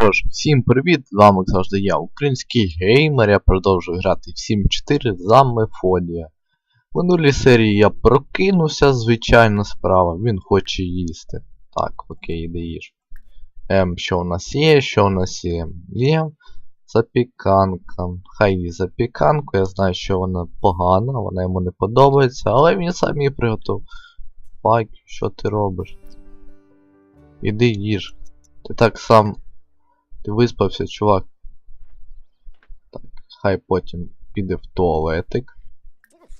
Тож, всім привіт! З вами завжди я, український геймер. Я продовжую грати в 7.4 за Мефодія. В минулій серії я прокинувся, звичайна справа, він хоче їсти. Так, окей, іди їж. Ем, що у нас є, що у нас є? Є запіканка. Хай їсть запіканку, я знаю, що вона погана, вона йому не подобається, але він сам її приготував. Фак, що ти робиш? Іди їж. Ти так сам. Ти виспався, чувак. Так, хай потім піде в туалетик.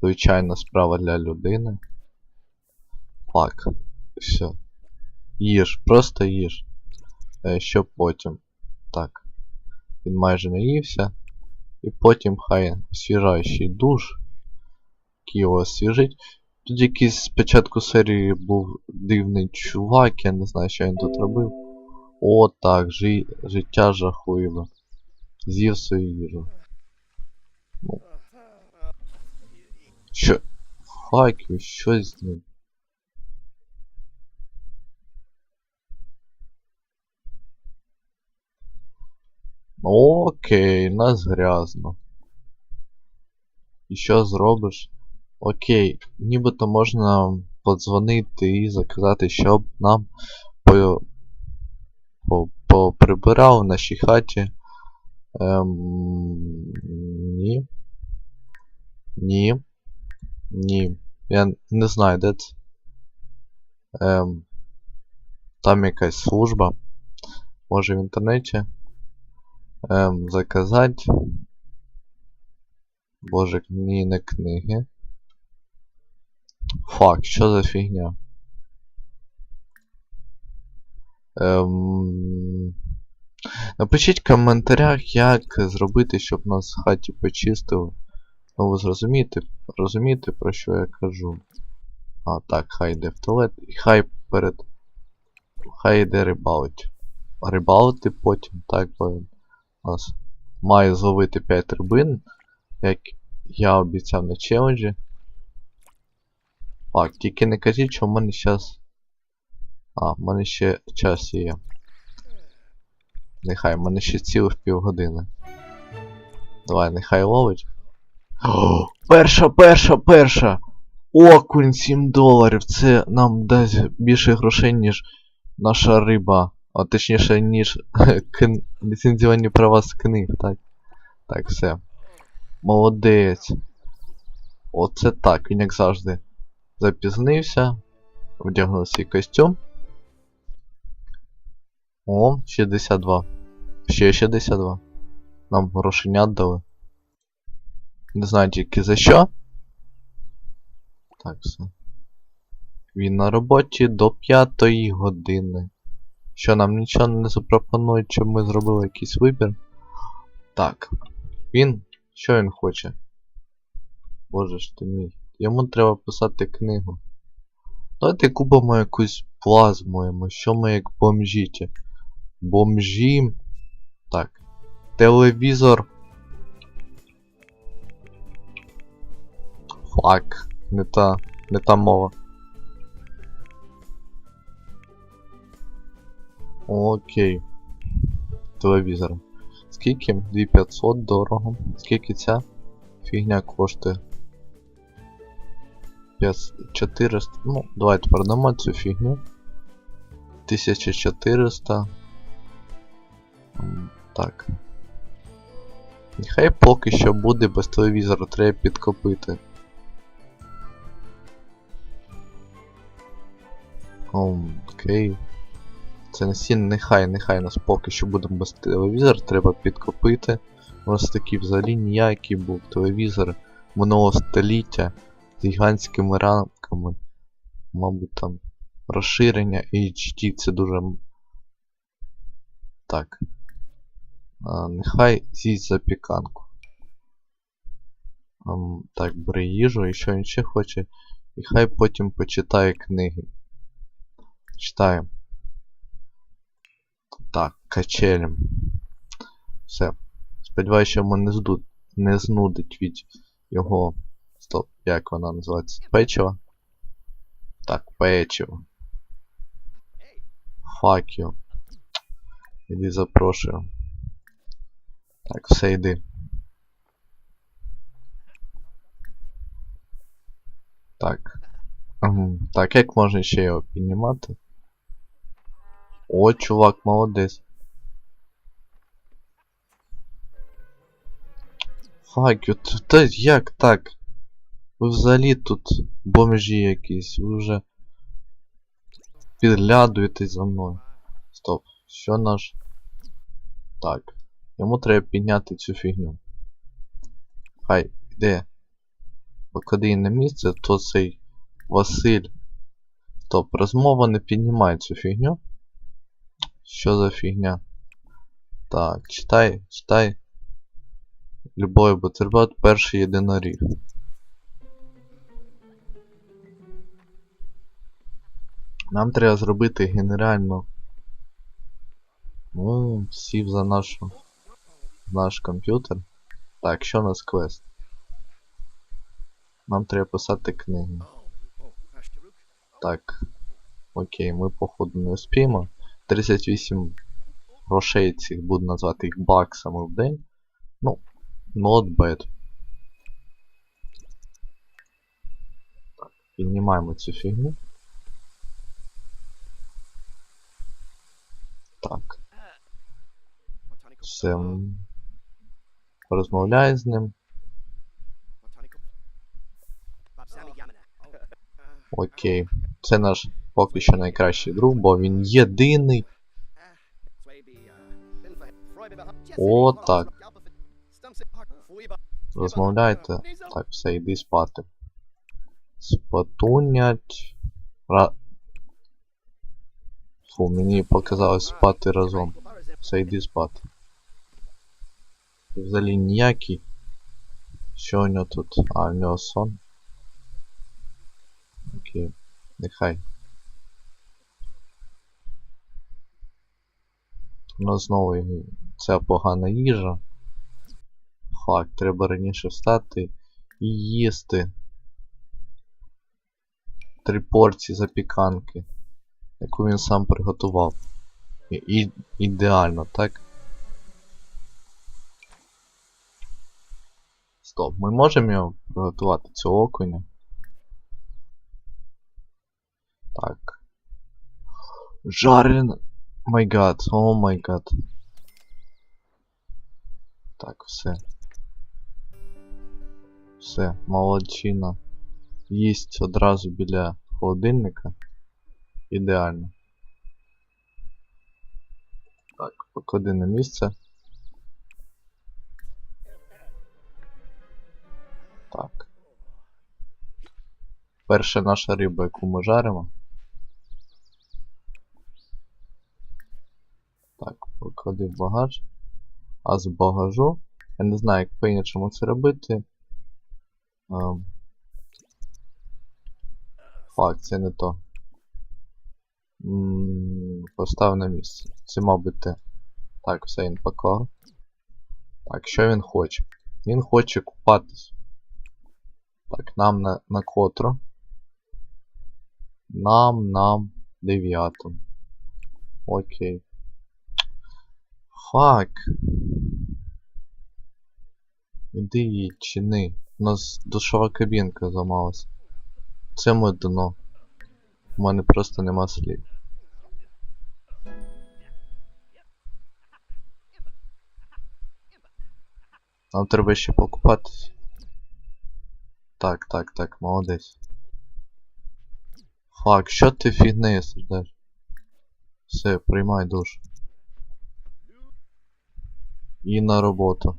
Звичайна справа для людини. Так, все. Їж, просто їж. Е, що потім? Так. Він майже наївся. І потім хай освіжаючий душ. який його освіжить. Тут якийсь спочатку серії був дивний чувак, я не знаю, що він тут робив. О, так, жи... життя жахливе. З'їв свою їжу. Ну. Що? Факю, що з ним? Окей, нас грязно. І що зробиш? Окей, нібито можна подзвонити і заказати, щоб нам по- поприбирав в нашій хаті. Ем, ні. Ні. Ні. Я не знаю, де це. Ем, там якась служба. Може в інтернеті. Ем, заказати. Боже, ні, не книги. Фак, що за фігня? Ем... Напишіть в коментарях, як зробити, щоб нас в хаті почистили. Ну ви зрозумієте, розумієте, про що я кажу. А, так, хай йде в туалет і хай перед. Хай йде рибалить. Рибалити потім, так, бо у нас має зловити 5 рибин, як я обіцяв на челенджі. Так, тільки не кажіть, що в мене зараз а, в мене ще час є. Нехай, в мене ще цілих півгодини. Давай, нехай ловить. О, перша, перша, перша! Окунь 7 доларів. Це нам дасть більше грошей, ніж наша риба. А точніше, ніж ліцензіонні права з книг, так? Так, все. Молодець. Оце так, він як завжди. Запізнився. Вдягнув свій костюм. О, 62. Ще 62. Нам грошенят дали. Не знаю тільки за що. Так, все. Він на роботі до 5 години. Що нам нічого не запропонують, щоб ми зробили якийсь вибір. Так. Він. Що він хоче? Боже ж ти мій. Йому треба писати книгу. Давайте купимо якусь плазму, йому, що ми як бомжіті. Бомжі. Так. Телевізор. Фак. Не та. Не та мова. Окей. Телевізор. Скільки? 2500 дорого. Скільки ця фігня коштує? 400. Ну, давайте продамо цю фігню. 1400. Так. Нехай поки що буде без телевізора, треба підкопити. Окей. Це не сін, нехай, нехай нас поки що буде без телевізора, треба підкопити. У нас такий взагалі ніякий був телевізор минулого століття з гігантськими рамками. Мабуть там розширення HD це дуже. Так. Нехай з'їсть запіканку. Так, бери їжу і що він ще хоче. І хай потім почитає книги. Читаємо. Так, качелем. Все. Сподіваюся, що мене не, зду... не знудить від його. Стоп, як вона називається? Печиво? Так, печиво. You. Іди запрошую. Так, все йди. Так. Так, як можна ще його піднімати? О, чувак, молодець. Фак, от та як так? Ви взагалі тут бомжі якісь, ви вже підглядуєте за мною. Стоп, що наш. Так. Йому треба підняти цю фігню. Хай, де? Поклади на місце, то цей Василь. Стоп, розмова не піднімає цю фігню. Що за фігня? Так, читай, читай. Любой бутерброд перший єдиноріг. Нам треба зробити генерально. Ну, сів за нашу наш комп'ютер. Так, що у нас квест? Нам треба писати книги. Так. Окей, ми походу не успіємо. 38 грошей цих буду назвати їх баксами в день. Ну, not bad. Так, піднімаємо цю фігню. Так, все. М, з ним. Окей. Це наш поки що найкращий друг, бо він єдиний. О, так. Розмовляйте. Так, все, йди спати. Спатунять. Ра... Фу, мені показалось спати разом. Все, йди спати. Взагалі ніякий. Що у нього тут? А, у нього сон. Окей. Нехай. У нас знову ця погана їжа. Фак, треба раніше встати і їсти. Три порції запіканки, яку він сам приготував. І, і, ідеально, так? Стоп, ми можемо його приготувати цього окуня? Так. Жарен. Май гад, о май гад. Так, все. Все, молодчина. Їсть одразу біля холодильника. Ідеально. Так, поклади на місце. Перша наша риба, яку ми жаримо. Так, поклади багаж. А з багажу. Я не знаю, як по-іншому це робити. Ем. Фак, це не то. Постав на місце. Це, мабуть, те. Так, все він поклав. Так, що він хоче? Він хоче купатись. Так, нам на, на котру. Нам, нам, дев'яту. Окей. Фак. Іди її чини. У нас душова кабінка зламалась. Це моє дно. У мене просто нема слів. Нам треба ще покупатись. Так, так, так, молодець. Фак, що ти фігнею сидиш? Все, приймай душ. І на роботу.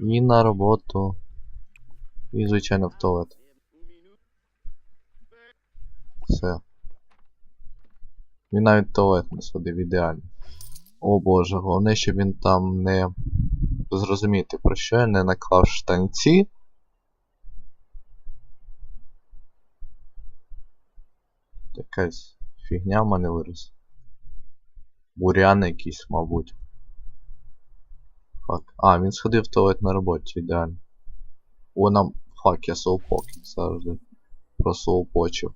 І на роботу. І, звичайно, в туалет. Все. Він навіть туалет не сходив ідеально. О боже, головне, щоб він там не зрозуміти про що я не наклав штанці. Якась фігня в мене вирос. Бурян якийсь, мабуть. Фак. А, він сходив в туалет на роботі, ідеально. О, нам... Фак, я соупок завжди. Просоупочив.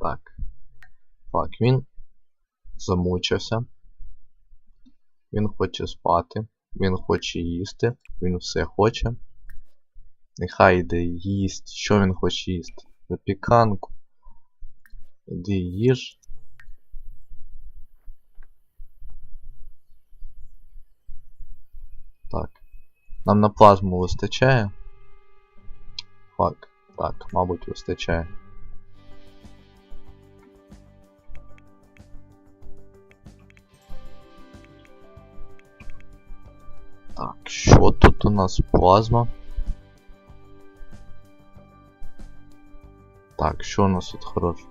Так. Так, він замучився. Він хоче спати. Він хоче їсти. Він все хоче. Нехай йде їсть. Що він хоче їсти? Запіканку. Іди їж. Так. Нам на плазму вистачає. Фак. Так, мабуть, вистачає. Так, що тут у нас плазма? Так, що у нас тут хороше?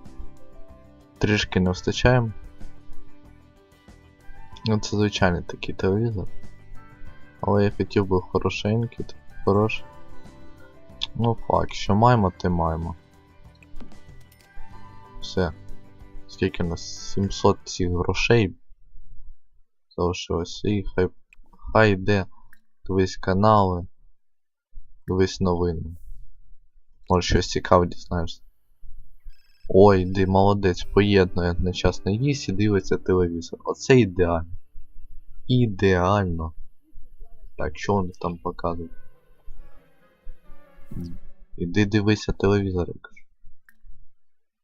Трішки не вистачаємо. Ну це звичайний такий телевізор. Але я хотів би хорошенький, такий хороший. Ну факт, що маємо, те маємо. Все. Скільки у нас 700 цих грошей залишилося і хай хай йде дивись канали, дивись новини. Може щось цікаве дізнаєшся. Ой, ти молодець, поєднує одночасно їсть і дивиться телевізор. Оце ідеально. Ідеально. Так, що вони там показують? Іди дивися телевізор, я кажу.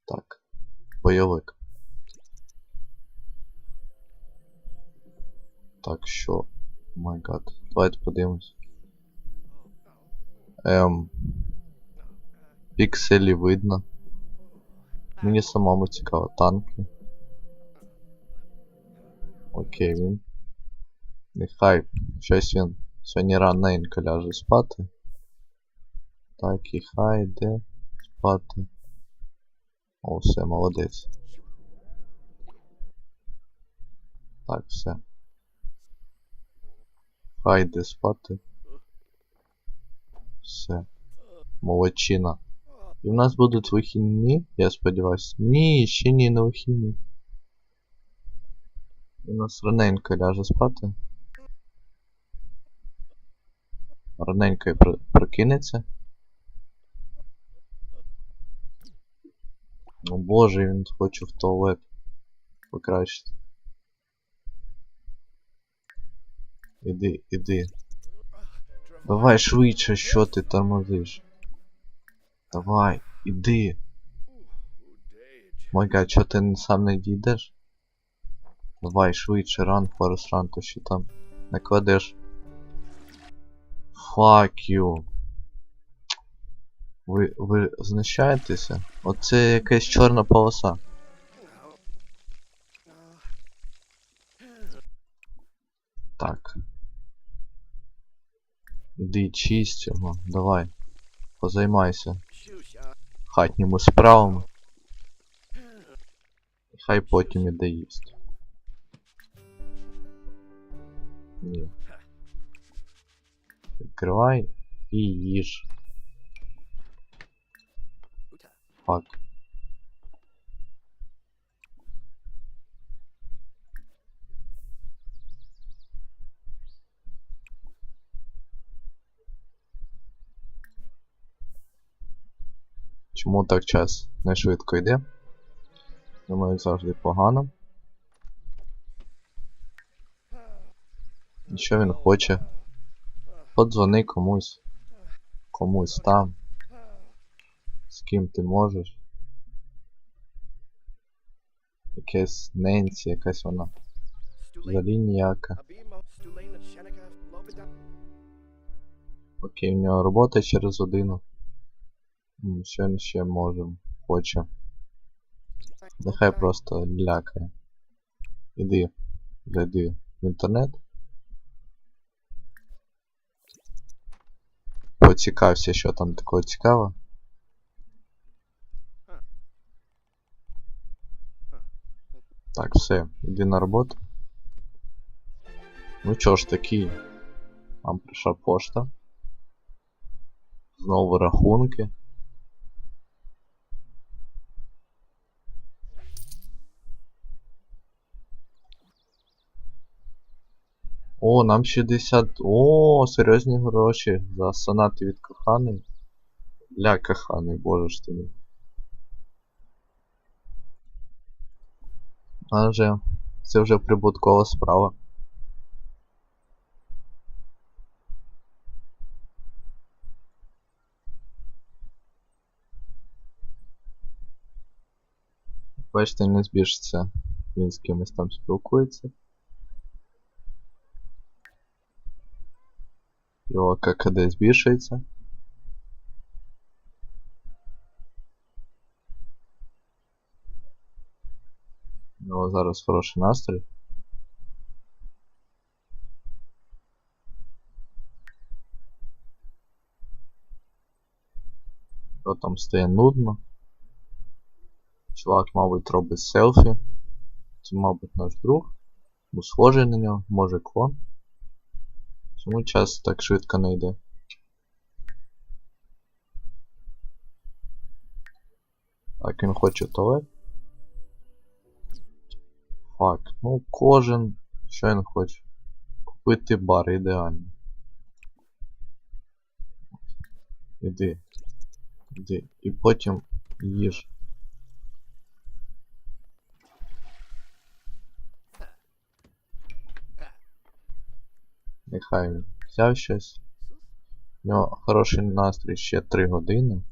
Так. Бойовик. Так, що? Май гад. Давайте подивимось. Ем. Пікселі видно. Мені самому цікаво. Танки. Окей, він. Нехай щось він сьогодні раненько ляже спати. Так, і хай йде спати. О, все, молодець. Так, все. Хай йде спати. Все. Молодчина. І в нас будуть вихідні, я сподіваюся. Ні, ще ні, не вихідні. У нас раненько ляже спати. Раненько і прокинеться. О боже, він хоче в туалет. Покращити. Іди, іди. Давай швидше, що ти тормозиш. Давай, іди. Мой гад, що ти сам не дійдеш? Давай швидше, ран, форес ран, то що там не кладеш. Fuck you. Ви, ви знущаєтеся? Оце якась чорна полоса. Так. Іди чисть його, давай. Позаймайся хатніми справами. І хай потім іде їсть. Ні. Відкривай і їж. Фак. Чому так час не швидко йде? Думаю, завжди погано. І що він хоче? Подзвони комусь. Комусь там. З ким ти можеш. Якась Ненсі, якась вона. Взагалі ніяка. Окей, у нього робота через годину. Що ще може, хоче. Нехай просто лякає. Іди, зайди в інтернет. Поцікався, що там такого цікавого. Так, все, іди на роботу. Ну чо ж такий. Вам прийшла пошта. Знову рахунки. О, нам 60. О, серйозні гроші за сонати від коханої. Для коханої, боже ж ти мій. А вже це вже прибуткова справа. Бачите, не збільшиться. Він з кимось там спілкується. Його ККД збільшується. У нього зараз хороший настрій. Що там стає нудно. Чувак, мабуть, робить селфі. Це, мабуть, наш друг. Ну, схожий на нього, може клон. Чому час так швидко не йде? Так, він хоче туалет. Фак, ну кожен. Що він хоче? Купити бар ідеально. Іди. Іди. І потім їж. Нехай він взяв щось. У нього хороший настрій ще 3 години.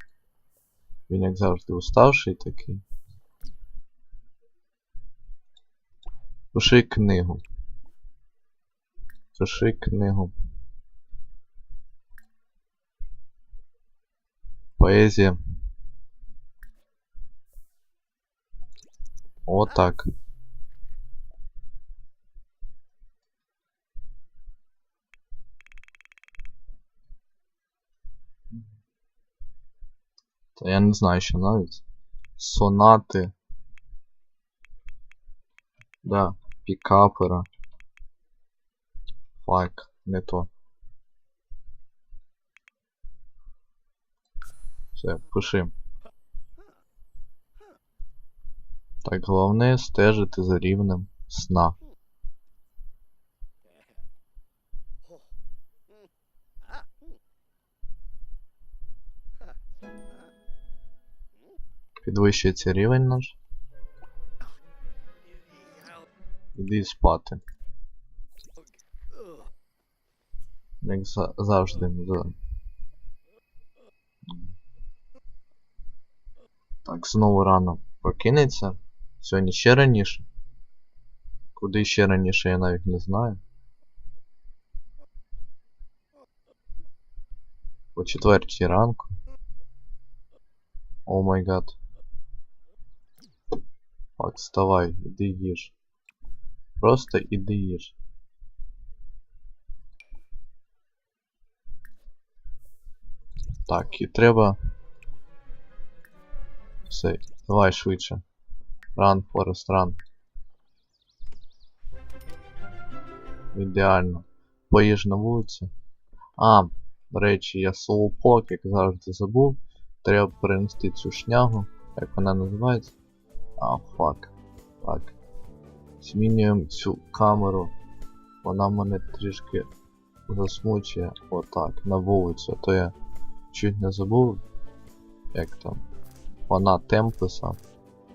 Він як завжди уставший такий. Пиши книгу. Пиши книгу. Поезія. Отак. Та я не знаю, що навіть. Сонати. Да, пікапера. Фак, не то. Все, пиши. Так, головне стежити за рівнем сна. Підвищується рівень наш. Іди спати. Як за завжди. За... Так, знову рано прокинеться. Сьогодні ще раніше. Куди ще раніше, я навіть не знаю. По четвертій ранку. О май гад. Так, вставай, іди їж. Просто іди їж. Так, і треба. Все, давай швидше. Ран, Форест, ран. Ідеально. Поїж на вулиці. А, до речі, я соупок, як завжди забув. Треба перенести цю шнягу. Як вона називається? А, фак. Так. Змінюємо цю камеру. Вона мене трішки засмучує. Отак, на вулицю. То я чуть не забув. Як там. Вона темписа.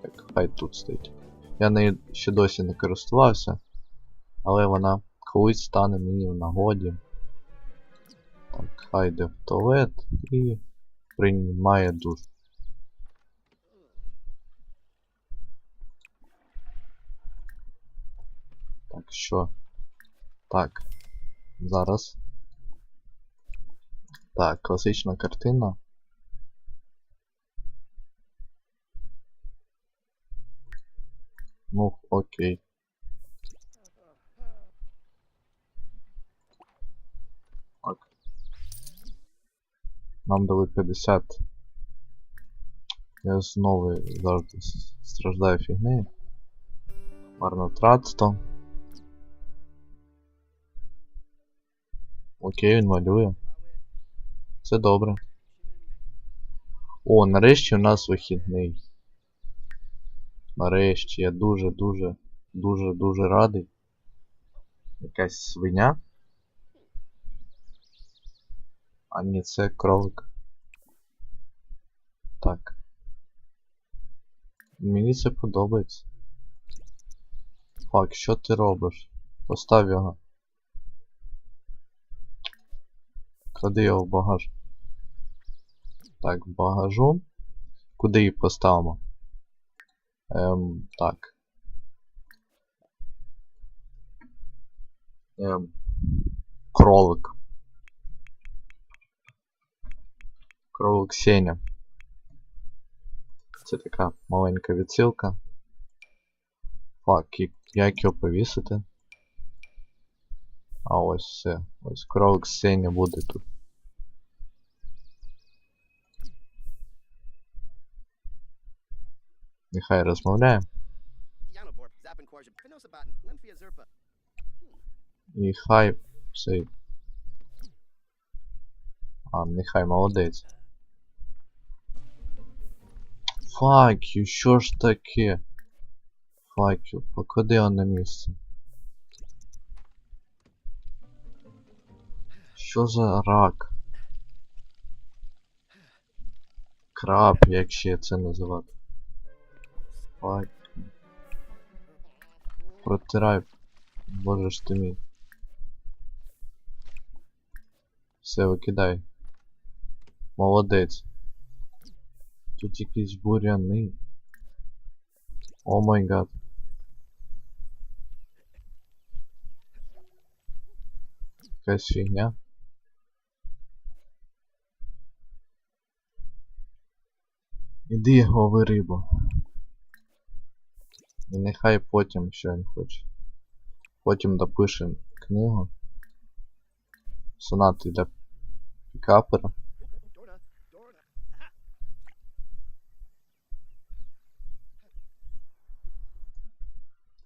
Так, хай тут стоїть. Я нею ще досі не користувався. Але вона колись стане мені в нагоді. Так, хай йде в туалет і приймає душ. Що? Так. Зараз. Так, класична картина. Ну, окей. Так. Нам дали 50. Я знову завжди страждаю фігнею. Марнотратство. Окей, він малює. Це добре. О, нарешті у нас вихідний. Нарешті я дуже, дуже, дуже, дуже радий. Якась свиня. А ні, це кролик. Так. Мені це подобається. Фак, що ти робиш? Постав його. Клади його в багаж. Так, в багажу. Куди її поставимо? Ем, так. Ем, кролик. Кролик Сеня. Це така маленька відсилка. Фак, як його повісити? А ось все. Ось кролик Сеня буде тут. Нехай розмовляє. І хай цей. А, нехай молодець. You, що ж таке? You, поклади його на місце. Що за рак? Краб, як ще це називати. Fuck. Протирай. Боже ж ти мій. Все, викидай. Молодець. Тут якісь буряни. О май гад. Якась фігня. Іди, лови рибу. І нехай потім що він хоче. Потім допишем книгу. Сонати для пікапера.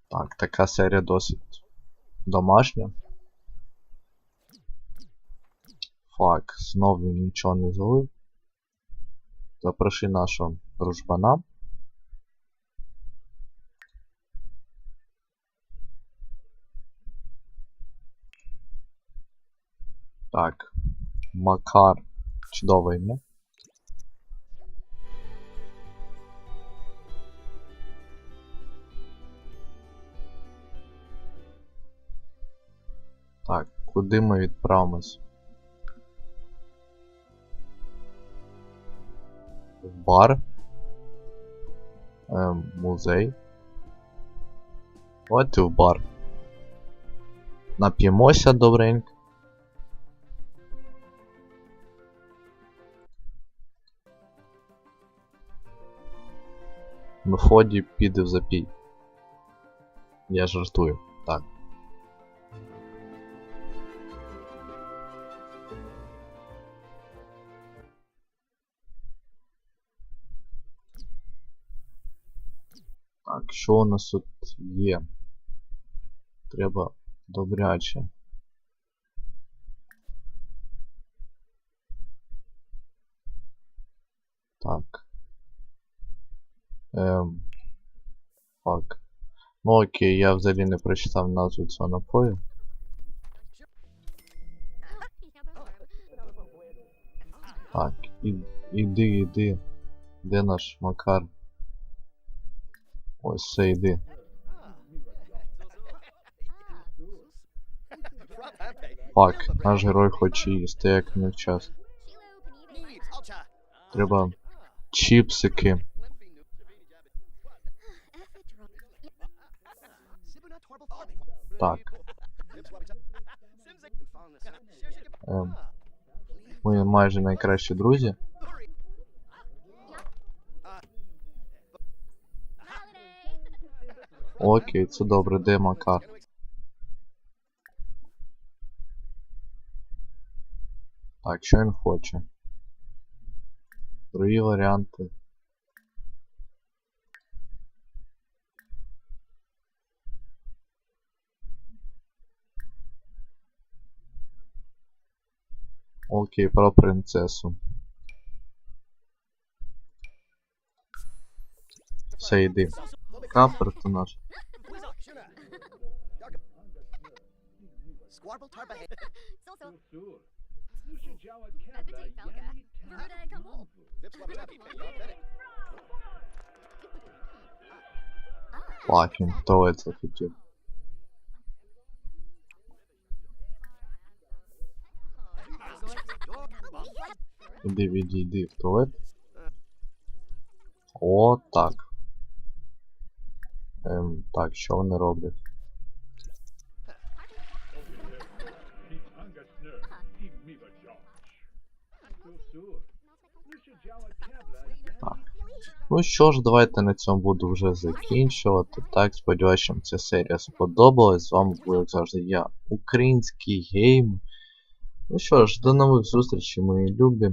Так, така серія досить домашня. Фак, знов він нічого не злив. Запроши нашого дружбана. Так. Макар. Чудове ім'я. Так, куди ми відправимось? Бар? Ем, музей. Давайте в бар. Нап'ємося добренько. Мефодій піде в запій. Я жартую. Так. Що у нас тут є? Треба добряче. Так. Ем. Фак. Ну окей, я взагалі не прочитав назву цього напою. Так, і, іди, іди. Де наш Макар? Ось все, іди. Фак, наш герой хоче їсти, як не час. Needs, Alcha. Треба чіпсики. Так, ем, ми майже найкращі друзі. Окей, це добре, де Макар? Так, що він хоче? Другі варіанти. Окей, про принцесу. Все, йди. ДК персонаж. Пакин, кто это хотел? Иди, иди, кто это? туалет. Вот так. Ем, так, що вони роблять? Так. Ну що ж, давайте на цьому буду вже закінчувати. Так, сподіваюся, вам ця серія сподобалась. З вами був, як завжди, я, український гейм. Ну що ж, до нових зустрічей, мої любі.